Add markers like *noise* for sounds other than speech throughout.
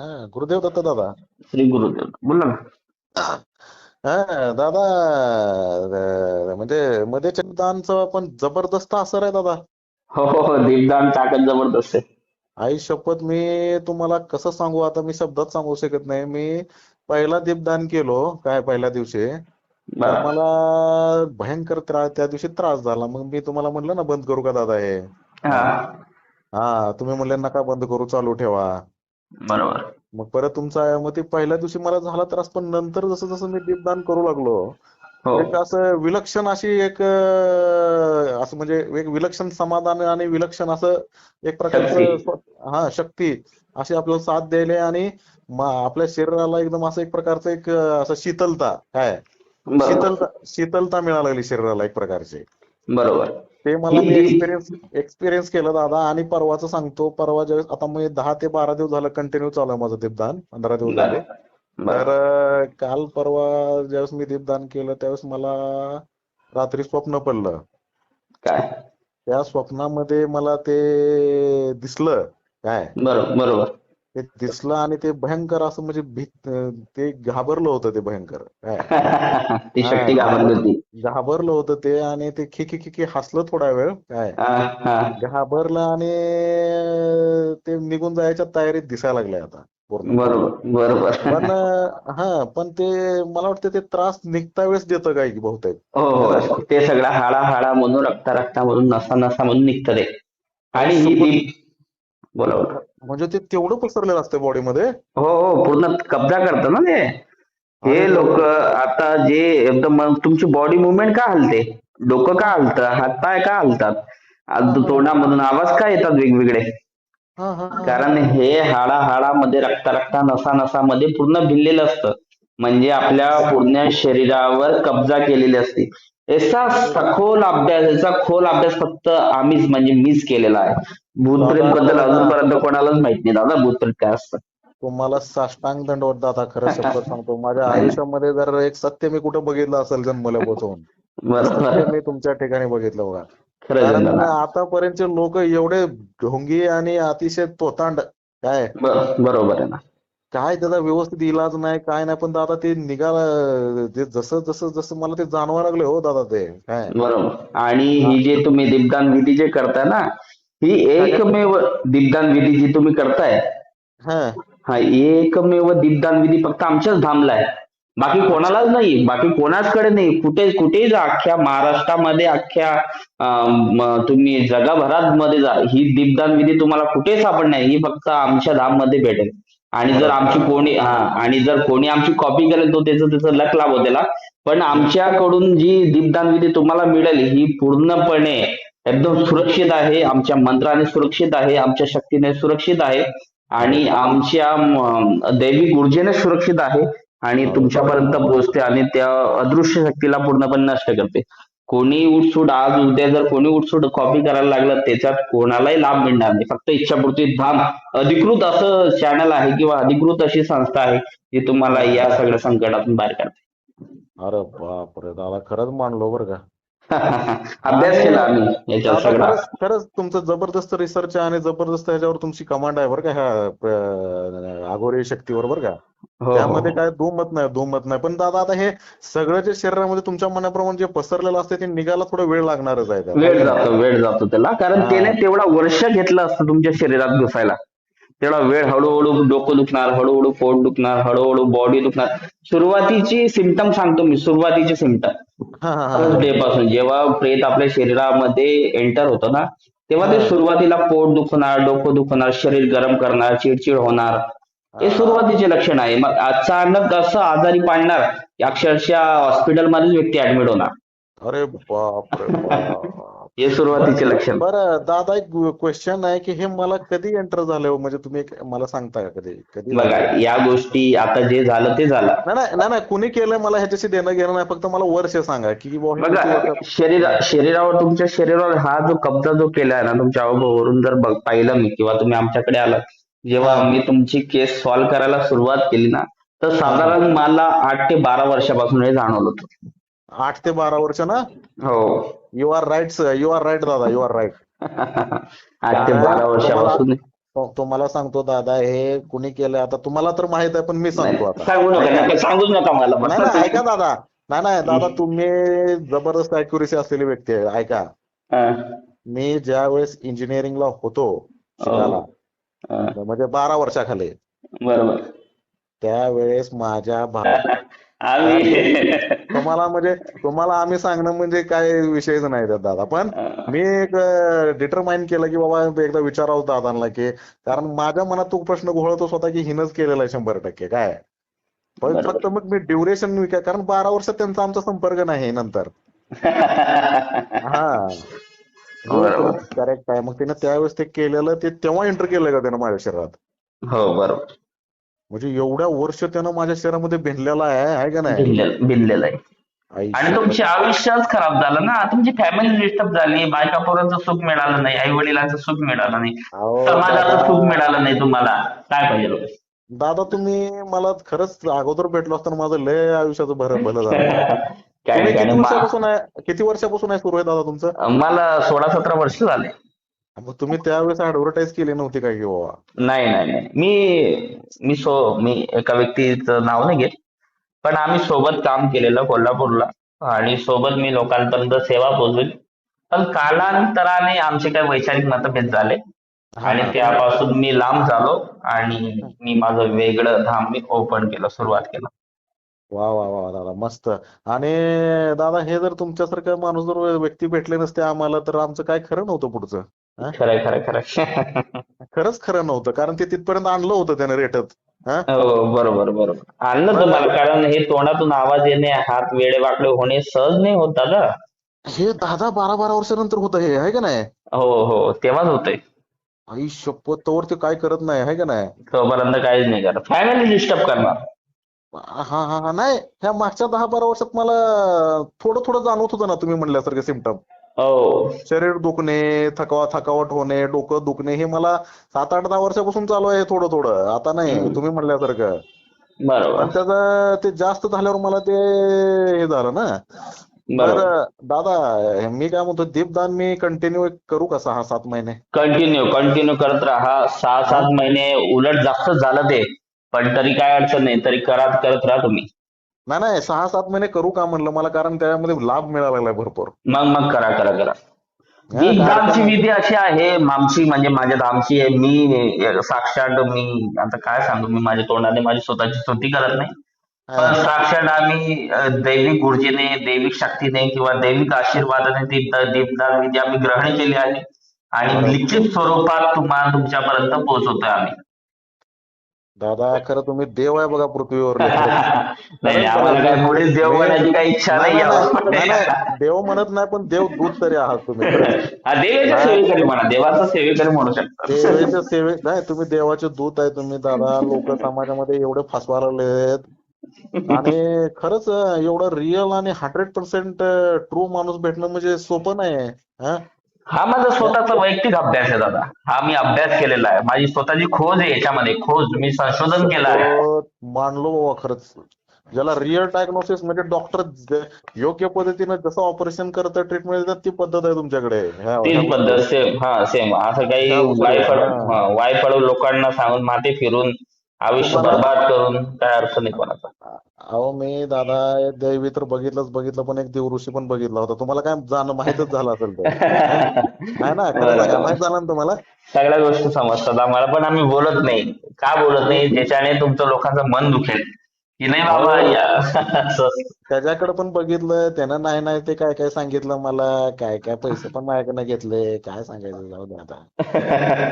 हा गुरुदेव दत्त दादा श्री गुरुदेव बोला ना हा दादा म्हणजे मध्ये दानचं पण जबरदस्त असर आहे दादा हो हो दीपदान ताकद जबरदस्त आहे आई शपथ मी तुम्हाला कसं सांगू आता मी शब्दात सांगू शकत नाही मी पहिला दीपदान केलो काय पहिल्या दिवशी तर. मला भयंकर त्रास त्या दिवशी त्रास झाला मग मी तुम्हाला म्हणलं ना बंद करू का दादा हे हा हा तुम्ही म्हणले नका बंद करू चालू ठेवा बरोबर. मग परत तुमचा मग ते पहिल्या दिवशी मला झाला त्रास पण नंतर जसं जसं मी दीपदान करू लागलो हो. एक असं विलक्षण अशी एक अं, असं म्हणजे एक विलक्षण समाधान आणि विलक्षण असं एक प्रकारचं शक्ती. स्व- हा शक्ती अशी आपल्याला साथ द्यायला आणि म- आपल्या शरीराला एकदम असं एक प्रकारचं एक अं, असं शीतलता काय? बरोबर. शीतलता शीतलता मिळायला लागली शरीराला एक प्रकारची. बरोबर. ते मला मी एक्सपिरियन्स एक्सपिरियन्स केलं दादा आणि परवाचं सांगतो परवा ज्यावेळेस आता मी दहा ते बारा दिवस झालं कंटिन्यू चालू आहे माझं दीपदान पंधरा दिवस झाले. तर काल परवा ज्यावेळेस मी दीपदान केलं त्यावेळेस मला रात्री स्वप्न पडलं. काय? त्या स्वप्नामध्ये मला ते दिसलं काय? बरोबर बरोबर. ते दिसलं आणि ते भयंकर असं म्हणजे भीत ते घाबरलं होतं ते भयंकर. काय? *laughs* घाबरली होती. घाबरलं होतं ते आणि ते खी खी खी खी हसलं थोडा वेळ काय? हा हा. घाबरलं आणि ते निघून जायच्या तयारीत दिसायला लागले आता पूर्ण. बरोबर बरोबर. पण हा पण ते मला वाटतं ते त्रास निघता वेळेस देतं काय की बहुतेक. हो हो ते सगळं हाडा हाडा मधून रक्ता रक्तामधून नसा नसामधून निघतं ते. आणि ही बोला. म्हणजे ते तेवढं पसरलेलं असतं बॉडीमध्ये हो हो पूर्ण कब्जा करतं ना ते. हे लोक आता जे एकदम तुमची बॉडी मुवमेंट का हलते? डोकं का हलतं? हातपाय का हलतात? तोंडामधून आवाज का येतात वेगवेगळे? हा हा हा. कारण हे हाडा हाडामध्ये रक्ता रक्ता नसा नसामध्ये पूर्ण भिनलेलं असतं. म्हणजे आपल्या पूर्ण शरीरावर कब्जा केलेली असते. याचा सखोल अभ्यास याचा खोल अभ्यास फक्त आम्हीच म्हणजे मीच केलेला आहे. भूतप्रेत बद्दल अजूनपर्यंत कोणालाच माहीत नाही. दादा भूतप्रेत काय असतं? तुम्हाला साष्टांग दंडवत दादा खरं *laughs* शपथ सांगतो. माझ्या आयुष्यामध्ये जर एक सत्य मी कुठं बघितलं असेल जन्मल्या बसवून *laughs* मी तुमच्या ठिकाणी बघितलं बघा. कारण आतापर्यंतचे लोक एवढे ढोंगी आणि अतिशय तोतांड काय? बर- बरोबर आहे ना. काय त्याचा व्यवस्थित इलाज नाही काय नाही पण दादा ते निघाला ते जसं जसं जसं मला ते जाणवा लागले हो दादा ते काय? बरोबर. आणि ही जे तुम्ही दीपदान विधी जे करताय ना ही एकमेव दीपदान विधी जी तुम्ही करताय हा. हा एकमेव दीपदान विधी फक्त आमच्याच धामला आहे. बाकी कोणालाच नाही बाकी कोणाचकडे नाही. कुठे कुठेही जा अख्ख्या महाराष्ट्रामध्ये अख्ख्या अं, तुम्ही जगभरात मध्ये जा. ही दीपदान विधी तुम्हाला कुठेही सापडणार नाही. ही फक्त आमच्या धाममध्ये भेटेल. आणि जर आमची कोणी हा आणि जर कोणी आमची कॉपी करेल तो त्याचं त्याचं लक लाभो त्याला. पण आमच्याकडून जी दीपदान विधी तुम्हाला मिळेल ही पूर्णपणे एकदम सुरक्षित आहे आमच्या मंत्राने सुरक्षित आहे आमच्या शक्तीने सुरक्षित आहे आणि आमच्या दैविक ऊर्जेने सुरक्षित आहे आणि तुमच्यापर्यंत पोहोचते आणि त्या अदृश्य शक्तीला पूर्णपणे नष्ट करते. कोणी उठसूट आज उद्या जर कोणी उठसूट कॉपी करायला लागलं त्याच्यात कोणालाही लाभ मिळणार नाही. फक्त इच्छापूर्ती धाम अधिकृत असं चॅनल आहे किंवा अधिकृत अशी संस्था आहे जी तुम्हाला या सगळ्या संकटातून बाहेर काढते. अरे बापरे दादा खरंच मानलो बरं का. *laughs* अभ्यास केला आम्ही सगळा. खरंच खरंच तुमचं जबरदस्त रिसर्च आहे आणि जबरदस्त ह्याच्यावर तुमची कमांड आहे बरं का ह्या अं, आघोरी शक्तीवर बरं का. हो त्यामध्ये काय दुमत नाही दुमत नाही. पण दादा आता हे सगळं जे शरीरामध्ये तुमच्या मनाप्रमाणे जे पसरलेलं असते ते निघायला थोडा वेळ लागणारच आहे त्याला. वेळ जातो वेळ जातो त्याला. कारण हा. त्याने तेवढा वर्ष घेतलं असतं तुमच्या शरीरात घुसायला. तेवढा वेळ हळूहळू डोकं दुखणार हळूहळू पोट दुखणार हळूहळू बॉडी दुखणार. सुरुवातीची सिमटम सांगतो मी सुरुवातीचे सिमटम हा हा हा डे पासून जेव्हा प्रेत आपल्या शरीरामध्ये एंटर होतं ना तेव्हा ते. सुरुवातीला पोट दुखणार डोकं दुखणार शरीर गरम करणार चिडचिड होणार हे सुरुवातीचे लक्षण आहे. मग अचानक असं आजारी पाडणार की अक्षरशः हॉस्पिटलमध्येच व्यक्ती ऍडमिट होणार. अरे बाप. हे सुरुवातीचे लक्षण. बरं दादा एक क्वेश्चन आहे की हे मला कधी एंटर झालं हो? म्हणजे तुम्ही मला सांगता का कधी? कधी बघा या गोष्टी आता जे झालं ते झालं. नाही नाही नाही कुणी केलंय मला ह्याच्याशी देणं घेणं नाही फक्त मला वर्ष सांगा की बघा शरीरा शरीरावर तुमच्या शरीरावर हा जो कब्जा जो केलाय ना तुमच्या अनुभवावरून जर बघ पाहिलं मी किंवा तुम्ही आमच्याकडे आलात जेव्हा आम्ही तुमची केस सॉल्व्ह करायला सुरुवात केली ना तर साधारण मला आठ ते बारा वर्षापासून हे जाणवलं होतं. आठ ते बारा वर्ष ना? हो. You are right you are right दादा. यू आर राईट आठ ते बारा वर्षापासून तो- तुम्हाला सांगतो दादा हे कुणी केलं आता तुम्हाला तर माहीत आहे पण मी सांगतो आता. सांगू नका नका सांगूच नका मला. *laughs* ऐका दादा. नाही नाही दादा तुम्ही जबरदस्त अॅक्युरेसी असलेली व्यक्ती आहे. ऐका. मी ज्या वेळेस इंजिनिअरिंगला होतो शिकायला हा, म्हणजे बारा वर्षाखाली. बरोबर. त्यावेळेस माझ्या भा *laughs* आम्ही तुम्हाला म्हणजे तुम्हाला आम्ही सांगणं म्हणजे काय विषयच नाही त्यात दादा. पण मी एक डिटरमाइन केलं की बाबा एकदा विचारावं दादांना की कारण माझ्या मनात तो प्रश्न घोळतच होता की हिनच केलेला आहे शंभर टक्के. काय? पण. फक्त मग मी ड्युरेशन कारण बारा वर्षात त्यांचा आमचा संपर्क नाही नंतर. *laughs* हा. बरोबर. करेक्ट आहे. मग त्याने त्यावेळेस ते केलेलं ते तेव्हा एंटर केलं का त्यानं माझ्या शरीरात? हो बरोबर. म्हणजे एवढ्या वर्ष त्यानं माझ्या शरीरामध्ये भिनलेला आहे आहे का नाही? भिनलेलं आहे. आणि तुमचे आयुष्यच खराब झालं ना? तुमची फॅमिली डिस्टर्ब झाली बायका पोरांचं सुख मिळालं नाही आई वडिलांचं सुख मिळालं नाही समाजाचं सुख मिळालं नाही तुम्हाला. काय पाहिजे दादा तुम्ही मला खरंच अगोदर भेटलो असताना माझं लय आयुष्याचं भर भलं झालं. *laughs* किती. वर्षापासून आहे किती वर्षापासून आहे सुरू आहे दादा तुमचं? मला सोळा सतरा वर्ष झाले. मग तुम्ही त्यावेळेस ऍडव्हर्टाईज केली नव्हती काय की बाबा? नाही नाही नाही. मी मी सो मी एका व्यक्तीचं नाव नाही घेत. पण आम्ही सोबत काम केलेलं कोल्हापूरला. आणि सोबत मी लोकांपर्यंत सेवा पोहोचवली. पण कालांतराने आमचे काही वैचारिक मतभेद झाले. आणि त्यापासून मी लांब झालो. आणि मी माझं वेगळं धाम मी ओपन केलं सुरुवात केलं. वा वा वा दादा मस्त. आणि दादा हे जर तुमच्यासारखा माणूस जर व्यक्ती भेटले नसते आम्हाला तर आमचं काय खरं नव्हतं पुढचं खरंय खरंय खरंय. *laughs* खरंच खरं नव्हतं कारण ते तिथपर्यंत आणलं होतं त्याने रेटत हा? हो बरोबर बरोबर. आणलं तुम्हाला कारण हे तोंडातून आवाज येणे हात वेडे वाकडे होणे सहज नाही होत दादा. हे दहा दहा बारा बारा वर्षानंतर होतं हे आहे का नाही? हो हो तेव्हाच होतंय. आई शपथ तोवर ते काय करत नाही आहे का नाही? तोपर्यंत काहीच नाही करत. फॅमिली डिस्टर्ब करणार. हा हा हा. नाही ह्या मागच्या दहा बारा वर्षात मला थोडं थोडं जाणवत होतं ना तुम्ही म्हणल्यासारखे सिमटम हो. शरीर दुखणे थकवा थकावट होणे डोकं दुखणे हे मला सात आठ दहा वर्षापासून चालू आहे थोडं थोडं. आता नाही. तुम्ही म्हणल्यासारखं. बरोबर. पण त्याचं ते जास्त झाल्यावर मला ते हे झालं ना. बरोबर. तर दादा मी काय म्हणतो दीपदान मी कंटिन्यू करू का सहा सात महिने? कंटिन्यू कंटिन्यू करत राहा. सहा सात महिने उलट जास्त झालं ते. पण तरी काय अडचण नाही तरी करा करत राहा तुम्ही. नाही नाही सहा सात महिने करू का म्हणलं? मला कारण त्यामध्ये लाभ मिळाला लागलाय भरपूर. मग मग करा करा करा. हा, कारण- विधी अशी आहे आमची म्हणजे माझ्या धामची आहे मी साक्षात मी आता काय सांगू मी माझ्या तोंडाने माझी स्वतःची स्तुती करत नाही. पण साक्षात आम्ही दैविक ऊर्जेने दैविक शक्तीने किंवा दैविक आशीर्वादाने ती द- दीपदान विधी आम्ही ग्रहण केली आहे. आणि लिखित स्वरूपात तुम्हाला तुमच्यापर्यंत पोहोचवतोय आम्ही. दादा *laughs* खरं तुम्ही देव आहे बघा पृथ्वीवर. *laughs* नाही आम्हाला काय देव काही इच्छा नाही, देव म्हणत नाही पण देव दूत तरी आहात तुम्ही *laughs* हा देवाचा सेवेकरी म्हणा देवाचा सेवेकरी म्हणू शकता. देवाच्या सेवे नाही तुम्ही देवाचे दूत आहे तुम्ही दादा. लोक समाजामध्ये एवढे फसवा लागलेत. आणि खरंच एवढं रिअल आणि हंड्रेड पर्सेंट ट्रू माणूस भेटणं म्हणजे सोपं नाही हा माझा स्वतःचा वैयक्तिक अभ्यास आहे दादा. हा मी अभ्यास केलेला आहे. माझी स्वतःची खोज आहे याच्यामध्ये. खोज मी संशोधन केलं आहे. मानलो बाबा खरंच. ज्याला रिअल डायग्नोसिस म्हणजे डॉक्टर योग्य पद्धतीनं जसं ऑपरेशन करतात ट्रीटमेंट देतात ती पद्धत आहे तुमच्याकडे. तीच पद्धत सेम हा सेम असं काही वायफळ वायफळ लोकांना सांगून माते फिरून आयुष्य बर्बाद करून काय अर्थ नाही कोणाचा. अहो मी दादा दैवी तर बघितलंच बघितलं पण एक देवऋषी पण बघितला होता. तुम्हाला काय जाणं माहीतच झालं असेल तर. *laughs* आहे ना. माहीत झालं ना तुम्हाला? सगळ्या गोष्टी समजतात. आम्हाला पण आम्ही बोलत नाही. का बोलत नाही? ज्याच्याने तुमचं लोकांचं मन दुखेल. की नाही बाबा हो. या. असं. त्याच्याकडे पण बघितलं त्यानं नाही नाही ते काय काय सांगितलं मला काय काय पैसे पण माझ्याकडनं घेतले काय सांगायचं जाऊ दे आता.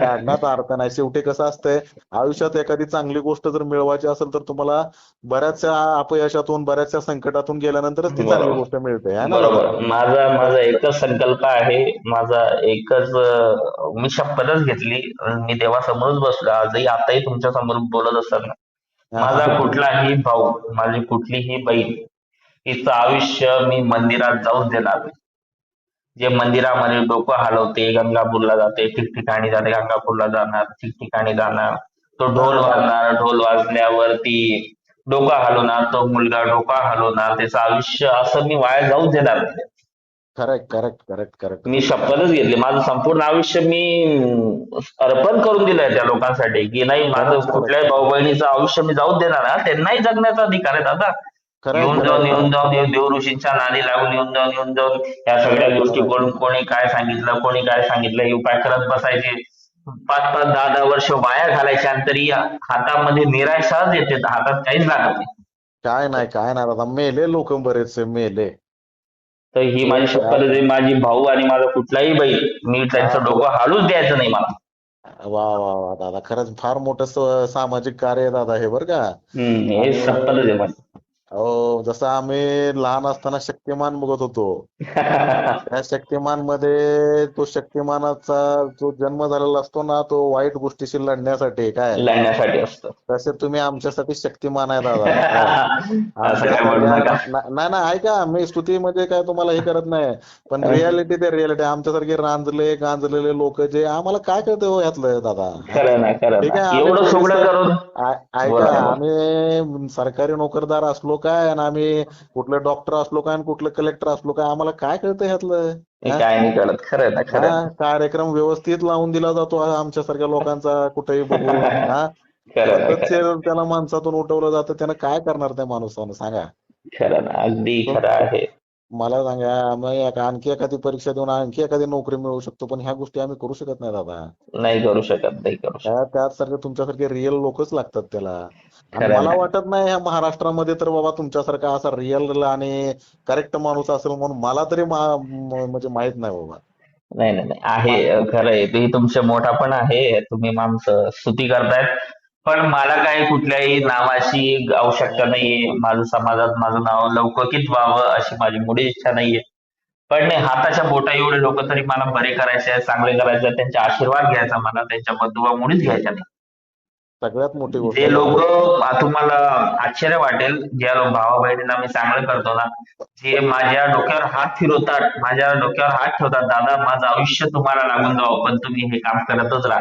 काढण्यात अर्थ नाही. शेवटी कसं असतंय आयुष्यात एखादी चांगली गोष्ट जर मिळवायची असेल तर तुम्हाला बऱ्याचशा अपयशातून बऱ्याचशा संकटातून गेल्यानंतरच ती चांगली. गोष्ट मिळते है ना? बरोबर. माझा माझा एकच संकल्प आहे माझा एकच मी शपथच घेतली. मी देवासमोरच बसलो. आजही आताही तुमच्यासमोर बोलत असताना. माझा कुठलाही भाऊ माझी कुठलीही बहीण हिचं आयुष्य मी मंदिरात जाऊन देणार नाही. जे मंदिरामध्ये डोकं हलवते गंगापूरला जाते ठिकठिकाणी जाते गंगापूरला जाणार ठिकठिकाणी जाणार. तो ढोल वाजणार ढोल वाजल्यावरती डोका हलवणार तो मुलगा डोका हलवणार त्याचं आयुष्य असं मी वाया जाऊच देणार नाही. करेक्ट करेक्ट करेक्ट करेक्ट मी शपथच घेतली. माझं संपूर्ण आयुष्य मी अर्पण करून दिलंय त्या लोकांसाठी की नाही माझं कुठल्याही भाऊ बहिणीचं आयुष्य मी जाऊच देणार ना त्यांनाही जगण्याचा अधिकार आहे दादा. येऊन जाऊन येऊन जाऊन येऊन देव ऋषींच्या नादी लागून येऊन जाऊन येऊन जाऊन या सगळ्या गोष्टी करून कोणी काय सांगितलं कोणी काय सांगितलं हे उपाय करत बसायचे? पाच पाच दहा दहा वर्ष वाया घालायचे आणि तरी हातामध्ये निराशाच येते हातात काहीच लागत नाही. काय नाही काय नाही दादा मेले लोक बरेचसे मेले. तर ही माझी शपथ आहे माझी भाऊ आणि माझा कुठलाही बहीण मी त्यांचं डोकं हालूच द्यायचं नाही मला. वा वा वा दादा. खरंच फार मोठं सामाजिक कार्य आहे दादा हे बरं का. हे शपथच आहे माझी. अहो जसं आम्ही लहान असताना शक्तिमान बघत होतो. *laughs* त्या शक्तिमानमध्ये तो शक्तिमानाचा जो जन्म झालेला असतो ना तो वाईट गोष्टीशी लढण्यासाठी काय? लढण्यासाठी असतं. तसे तुम्ही आमच्यासाठी शक्तिमान आहे दादा. *laughs* *laughs* नाही ना ऐका मी स्तुती म्हणजे काय तुम्हाला हे करत नाही. पण रियालिटी ते रियालिटी. आमच्यासारखे रांजले गांजलेले लोक जे आम्हाला काय कळतं हो यातलं दादा? ठीक आहे, ऐका. आम्ही सरकारी नोकरदार असलो काय आणि आम्ही कुठले डॉक्टर असलो काय आणि कुठले कलेक्टर असलो काय आम्हाला काय कळतं ह्यातलं? हे काय नाही कळत. खरं ना खरं हा, कार्यक्रम व्यवस्थित लावून दिला जातो आमच्यासारख्या लोकांचा कुठेही बघून *laughs* हा? खरं ना सतत खरं ते त्याला माणसातून उठवलं जातं. त्यानं काय करणार त्या माणसानं? सांगा. खरं ना अगदी खरं आहे. मला सांगा एक- आणखी एखादी परीक्षा देऊन आणखी एखादी नोकरी मिळवू शकतो पण ह्या गोष्टी आम्ही करू शकत नाही दादा. नाही करू शकत नाही करू शकत. त्या त्यासारखे तुमच्यासारखे रिअल लोकच लागतात त्याला. मला. वाटत नाही ह्या महाराष्ट्रामध्ये तर बाबा तुमच्यासारखा असा रिअल आणि करेक्ट माणूस असेल म्हणून मला तरी म्हणजे माहीत नाही बाबा. नाही नाही आहे खरं आहे. ते तुमचे मोठा पण आहे तुम्ही आमचं स्तुती करतायत. पण मला काही कुठल्याही नावाची आवश्यकता नाहीये. माझं समाजात माझं नाव लौकिक व्हावं अशी माझी मुळी इच्छा नाहीये. पण नाही हाताच्या बोटा एवढे लोक तरी मला बरे करायचे आहेत चांगले करायचे आहेत त्यांचे आशीर्वाद घ्यायचा मला त्यांच्या बदुवा मुळीच घ्यायच्या नाही सगळ्यात मोठी गोष्ट जे लोक तुम्हाला आश्चर्य वाटेल ज्या भावा बहिणींना मी चांगलं करतो ना जे माझ्या डोक्यावर हात फिरवतात माझ्या डोक्यावर हात ठेवतात दादा माझं आयुष्य तुम्हाला लागून जावं पण तुम्ही हे काम करतच राहा.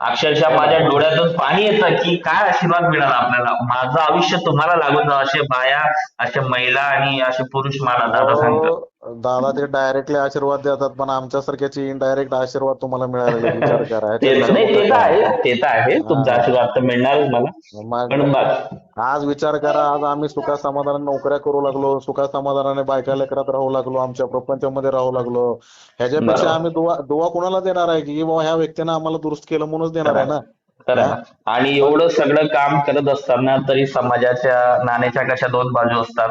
अक्षरशः माझ्या डोळ्यातून पाणी येतं की काय आशीर्वाद मिळाला आपल्याला? माझं आयुष्य तुम्हाला लागून जावं असे बाया असे महिला आणि असे पुरुष मला दादा सांगतात. दादा ते डायरेक्टली आशीर्वाद देतात पण आमच्यासारख्याचे इनडायरेक्ट आशीर्वाद तुम्हाला मिळालेले विचार करा. ते ह्याच्यापेक्षा नाही ते मोठं तर काय? आहे ते तर आहे. तुमचा आशीर्वाद तर मिळणारच मला मग पण बा- आज विचार करा आज आम्ही सुखा समाधानाने नोकऱ्या करू लागलो सुखा समाधानाने बायका लेकरात राहू लागलो आमच्या प्रपंचामध्ये राहू लागलो. ह्याच्यापेक्षा. आम्ही दुवा दुवा कोणाला देणार आहे की बाबा ह्या व्यक्तीनं आम्हाला दुरुस्त केलं म्हणूनच देणार आहे ना. आणि एवढं सगळं काम करत असताना तरी समाजाच्या नाण्याच्या कशा दोन बाजू असतात?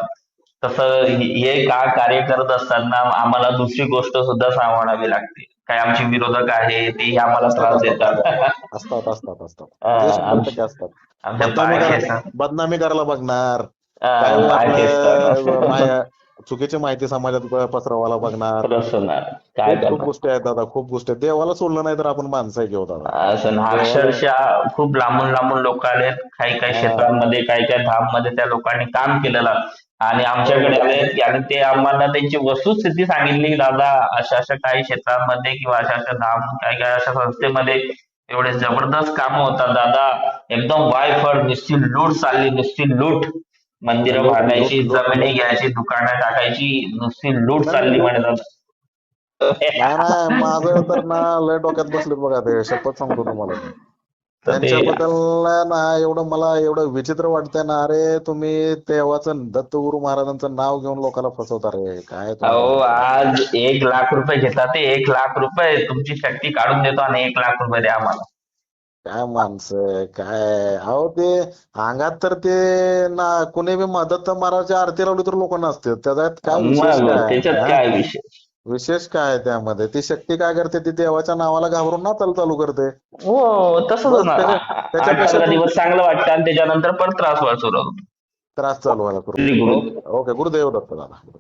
तसं हे हे का कार्य करत असताना आम्हाला दुसरी गोष्ट सुद्धा सांभाळावी लागते. काय आमचे विरोधक आहे तेही आम्हाला त्रास देतात. असतात असतात असतात. *laughs* हा, ते आमच्या बदनामी करायला बघणार. हा, *laughs* चुकीची माहिती समाजात पसरवायला बघणार. खूप गोष्टी आहेत दादा खूप गोष्टी देवाला सोडलं नाही तर आपण माणसं घेऊ दादा? असं ना, अक्षरशः खूप लांबून लांबून लोक आलेत. काही काही क्षेत्रांमध्ये काही काही धाममध्ये त्या लोकांनी काम केलेलं. आणि आमच्याकडे आलेत आणि ते आम्हाला त्यांची वस्तुस्थिती सांगितली दादा अशा अशा काही क्षेत्रांमध्ये किंवा अशा अशा धाम काही काही अशा संस्थेमध्ये एवढे जबरदस्त कामं होतात दादा. एकदम वायफळ नुसती लूट चालली नुसती लूट. मंदिरं बांधायची. जमिनी घ्यायची दुकानं टाकायची नुसती लूट चालली म्हणे दादा. माझं तर ना लय डोक्यात बसलेत बघा ते. शपथ सांगतो तुम्हाला त्यांच्याबद्दल ना एवढं मला एवढं विचित्र वाटतंय ना. अरे तुम्ही देवाचं दत्तगुरु महाराजांचं नाव घेऊन लोकांना फसवता रे. काय? अहो आज एक लाख रुपये घेतात ते एक लाख रुपये. तुमची शक्ती काढून देतो आणि एक लाख रुपये द्या आम्हाला. काय माणसं काय? अहो ते अंगात तर ते ना कुणी बी म- दत्त महाराजची आरती लावली तर लोक नसतात त्याच्यात काय विशेष त्याच्यात? काय विषय विशेष काय आहे त्यामध्ये? ती शक्ती काय करते? ती देवाच्या नावाला घाबरून नाचायला चालू करते. हो तसंच बस होणार. त्याच्या- त्याच्यापेक्षा पंधरा दिवस चांगलं वाटतं आणि त्याच्यानंतर परत त्रास व्हायला सुरू त्रास चालू व्हायला गुरु. ओके गुरुदेव दत्त दादा.